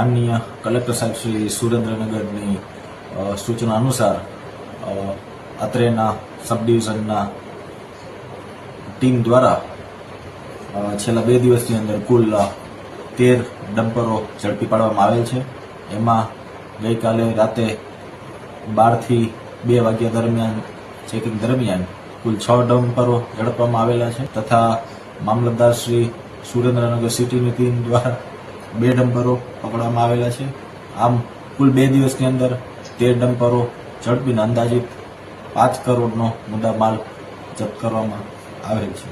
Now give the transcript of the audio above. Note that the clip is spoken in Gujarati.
માનનીય કલેક્ટર સાહેબ શ્રી સુરેન્દ્રનગરની સૂચના અનુસાર અત્રેના સબ ડિવિઝનના ટીમ દ્વારા છેલ્લા બે દિવસની અંદર કુલ તેર ડમ્પરો ઝડપી પાડવામાં આવેલ છે. એમાં ગઈકાલે રાતે બારથી બે વાગ્યા દરમિયાન, ચેકિંગ દરમિયાન કુલ છ ડમ્પરો ઝડપવામાં આવેલા છે. તથા મામલતદાર શ્રી સુરેન્દ્રનગર સિટીની ટીમ દ્વારા બે ડમ્પરો પકડવામાં આવેલા છે. આમ, કુલ બે દિવસની અંદર તેર ડમ્પરો ઝડપીને અંદાજિત પાંચ કરોડનો મુદ્દા માલ જપ્ત કરવામાં આવેલ છે.